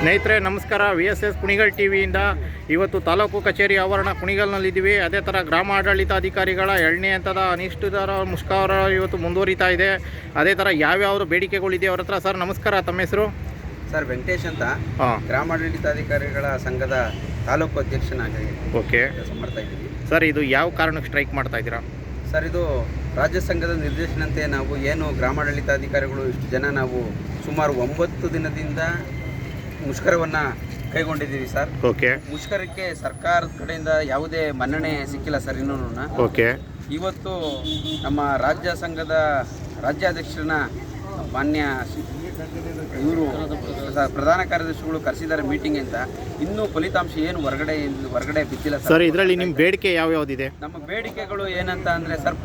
ಸ್ನೇಹಿತರೆ ನಮಸ್ಕಾರ. V S S Kunigal T ವಿಯಿಂದ ಇವತ್ತು ತಾಲೂಕು ಕಚೇರಿ ಆವರಣ ಕುಣಿಗಲ್ನಲ್ಲಿದ್ದೀವಿ. ಅದೇ ಥರ ಗ್ರಾಮ ಆಡಳಿತಾಧಿಕಾರಿಗಳ ಎರಡನೇ ಹಂತದ ಅನಿಷ್ಟದಾರ ಮುಷ್ಕರ ಇವತ್ತು ಮುಂದುವರಿತಾ ಇದೆ. ಅದೇ ಥರ ಯಾವ್ಯಾವ ಬೇಡಿಕೆಗಳಿದೆ ಅವ್ರ ಹತ್ರ? ಸರ್ ನಮಸ್ಕಾರ. ತಮ್ಮ ಹೆಸರು? ಸರ್ ವೆಂಕಟೇಶ್ ಅಂತ. ಹಾಂ. ಗ್ರಾಮಾಡಳಿತಾಧಿಕಾರಿಗಳ ಸಂಘದ ತಾಲೂಕು ಅಧ್ಯಕ್ಷನಾಗಿ ಓಕೆ. ಮಾಡ್ತಾ ಇದ್ದೀವಿ. ಸರ್ ಇದು ಯಾವ ಕಾರಣಕ್ಕೆ ಸ್ಟ್ರೈಕ್ ಮಾಡ್ತಾ ಇದ್ದೀರಾ? ಸರ್ ಇದು ರಾಜ್ಯ ಸಂಘದ ನಿರ್ದೇಶನಂತೆ ನಾವು ಏನು ಗ್ರಾಮಾಡಳಿತಾಧಿಕಾರಿಗಳು ಇಷ್ಟು ಜನ ನಾವು ಸುಮಾರು ಒಂಬತ್ತು ದಿನದಿಂದ ಮುಷ್ಕರವನ್ನು ಕೈಗೊಂಡಿದ್ದೀವಿ ಸರ್. ಓಕೆ. ಮುಷ್ಕರಕ್ಕೆ ಸರ್ಕಾರದ ಕಡೆಯಿಂದ ಯಾವುದೇ ಮನ್ನಣೆ ಸಿಕ್ಕಿಲ್ಲ ಸರ್ ಇನ್ನೂ ಓಕೆ. ಇವತ್ತು ನಮ್ಮ ರಾಜ್ಯ ಸಂಘದ ರಾಜ್ಯಾಧ್ಯಕ್ಷರನ್ನ ಮಾನ್ಯ ಇವರು ಪ್ರಧಾನ ಕಾರ್ಯದರ್ಶಿಗಳು ಕರೆಸಿದ್ದಾರೆ ಮೀಟಿಂಗ್ ಅಂತ. ಇನ್ನೂ ಫಲಿತಾಂಶ ಏನು ಹೊರಗಡೆ ಹೊರಗಡೆ ಬಿದ್ದಿಲ್ಲ ಸರ್. ಇದರಲ್ಲಿ ನಿಮ್ಮ ಬೇಡಿಕೆ ಯಾವ್ಯಾವ್ದಿದೆ? ನಮ್ಮ ಬೇಡಿಕೆಗಳು ಏನಂತ ಅಂದರೆ ಸರ್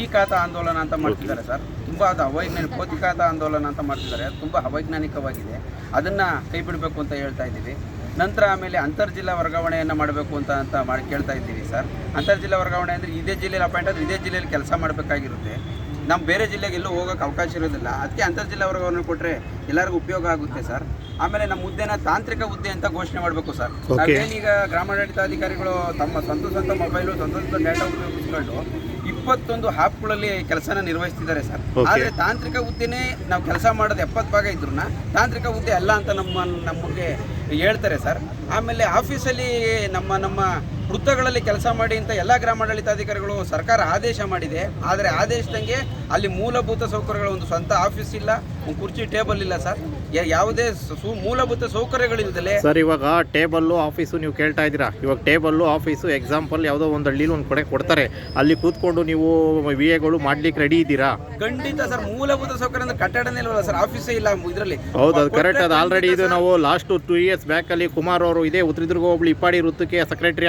ಈ ಖಾತ ಆಂದೋಲನ ಅಂತ ಮಾಡ್ತಿದ್ದಾರೆ ಸರ್. ತುಂಬ ಅದು ಅವೈಜ್ಞಾನಿಕ ಪೋತಿ ಖಾತಾ ಆಂದೋಲನ ಅಂತ ಮಾಡ್ತಿದ್ದಾರೆ. ಅದು ತುಂಬ ಅವೈಜ್ಞಾನಿಕವಾಗಿದೆ. ಅದನ್ನು ಕೈ ಬಿಡಬೇಕು ಅಂತ ಹೇಳ್ತಾ ಇದ್ದೀವಿ. ನಂತರ ಆಮೇಲೆ ಅಂತರ್ಜಿಲ್ಲಾ ವರ್ಗಾವಣೆಯನ್ನು ಮಾಡಬೇಕು ಅಂತ ಅಂತ ಮಾಡಿ ಕೇಳ್ತಾ ಇದ್ದೀವಿ ಸರ್. ಅಂತರ್ಜಿಲ್ಲಾ ವರ್ಗಾವಣೆ ಅಂದರೆ ಇದೇ ಜಿಲ್ಲೆಯಲ್ಲಿ ಅಪಾಯಿಂಟ್ ಆದರೆ ಇದೇ ಜಿಲ್ಲೆಯಲ್ಲಿ ಕೆಲಸ ಮಾಡಬೇಕಾಗಿರುತ್ತೆ. ನಮ್ಮ ಬೇರೆ ಜಿಲ್ಲೆಗೆ ಎಲ್ಲೂ ಹೋಗೋಕೆ ಅವಕಾಶ ಇರೋದಿಲ್ಲ. ಅದಕ್ಕೆ ಅಂತರ್ಜಿಲ್ಲೆ ವರ್ಗಾವಣೆ ಕೊಟ್ಟರೆ ಎಲ್ಲರಿಗೂ ಉಪಯೋಗ ಆಗುತ್ತೆ ಸರ್. ಆಮೇಲೆ ನಮ್ಮ ಹುದ್ದೆನ ತಾಂತ್ರಿಕ ಹುದ್ದೆ ಅಂತ ಘೋಷಣೆ ಮಾಡಬೇಕು ಸರ್. ಈಗ ನಾವೇನೀಗ ಗ್ರಾಮಾಡಳಿತಾಧಿಕಾರಿಗಳು ತಮ್ಮ ಸ್ವಂತ ಸ್ವಂತ ಮೊಬೈಲು ಸ್ವಂತ ಸ್ವಂತ ಡೇಟಾ ಉಪಯೋಗಿಸ್ಕೊಂಡು ಇಪ್ಪತ್ತೊಂದು ಆ್ಯಪ್ಗಳಲ್ಲಿ ಕೆಲಸನ ನಿರ್ವಹಿಸ್ತಿದ್ದಾರೆ ಸರ್. ಆದ್ರೆ ಆದರೆ ತಾಂತ್ರಿಕ ಹುದ್ದೆನೇ ನಾವು ಕೆಲಸ ಮಾಡೋದು ಎಪ್ಪತ್ತು ಭಾಗ ಇದ್ರು ತಾಂತ್ರಿಕ ಹುದ್ದೆ ಅಲ್ಲ ಅಂತ ನಮ್ಮ ನಮಗೆ ಹೇಳ್ತಾರೆ ಸರ್. ಆಮೇಲೆ ಆಫೀಸಲ್ಲಿ ನಮ್ಮ ನಮ್ಮ ವೃತ್ತಗಳಲ್ಲಿ ಕೆಲಸ ಮಾಡಿ ಅಂತ ಎಲ್ಲ ಗ್ರಾಮಾಡಳಿತಾಧಿಕಾರಿಗಳು ಸರ್ಕಾರ ಆದೇಶ ಮಾಡಿದೆ. ಆದರೆ ಆದೇಶದಂಗೆ ಅಲ್ಲಿ ಮೂಲಭೂತ ಸೌಕರ್ಯಗಳ ಒಂದು ಸ್ವಂತ ಆಫೀಸ್ ಇಲ್ಲ ಒಂದು ಕುರ್ಚಿ ಟೇಬಲ್ ಇಲ್ಲ ಸರ್. ಯಾವುದೇ ಸು ಮೂಲಭೂತ ಸೌಕರ್ಯಗಳಿಲ್ಲದಲೇ ಸರ್ ಇವಾಗ ಟೇಬಲ್ಲು ಆಫೀಸು ನೀವು ಕೇಳ್ತಾ ಇದ್ದೀರಾ? ಇವಾಗ ಟೇಬಲ್ಲು ಆಫೀಸು ಎಕ್ಸಾಂಪಲ್ ಯಾವುದೋ ಒಂದು ಹಳ್ಳಿಲಿ ಒಂದು ಕಡೆ ಕೊಡ್ತಾರೆ. ಅಲ್ಲಿ ಕೂತ್ಕೊಂಡು ನೀವು ವಿ ಎಗಳು ಮಾಡ್ಲಿಕ್ಕೆ ರೆಡಿ ಇದ್ದೀರಾ? ಖಂಡಿತ ಸರ್ ಮೂಲಭೂತ ಸೌಕರ್ಯ ಅಂದ್ರೆ ಕಟ್ಟಡನೇ ಇಲ್ಲ ಸರ್ ಆಫೀಸೇ ಇಲ್ಲ ಇದರಲ್ಲಿ. ಹೌದು ಅದು ಕರೆಕ್ಟ್ ಅದು ಆಲ್ರೆಡಿ ಇದು ನಾವು ಲಾಸ್ಟ್ ಟೂ ಇಯರ್ಸ್ ಬ್ಯಾಕಲ್ಲಿ ಕುಮಾರ್ ಅವರು ಇದೇ ಉತ್ತರದುರ್ಗ ಹೋಬಳಿ ಇಪ್ಪಾಡಿ ವೃತ್ತಕ್ಕೆ ಸೆಕ್ರೆಟರಿ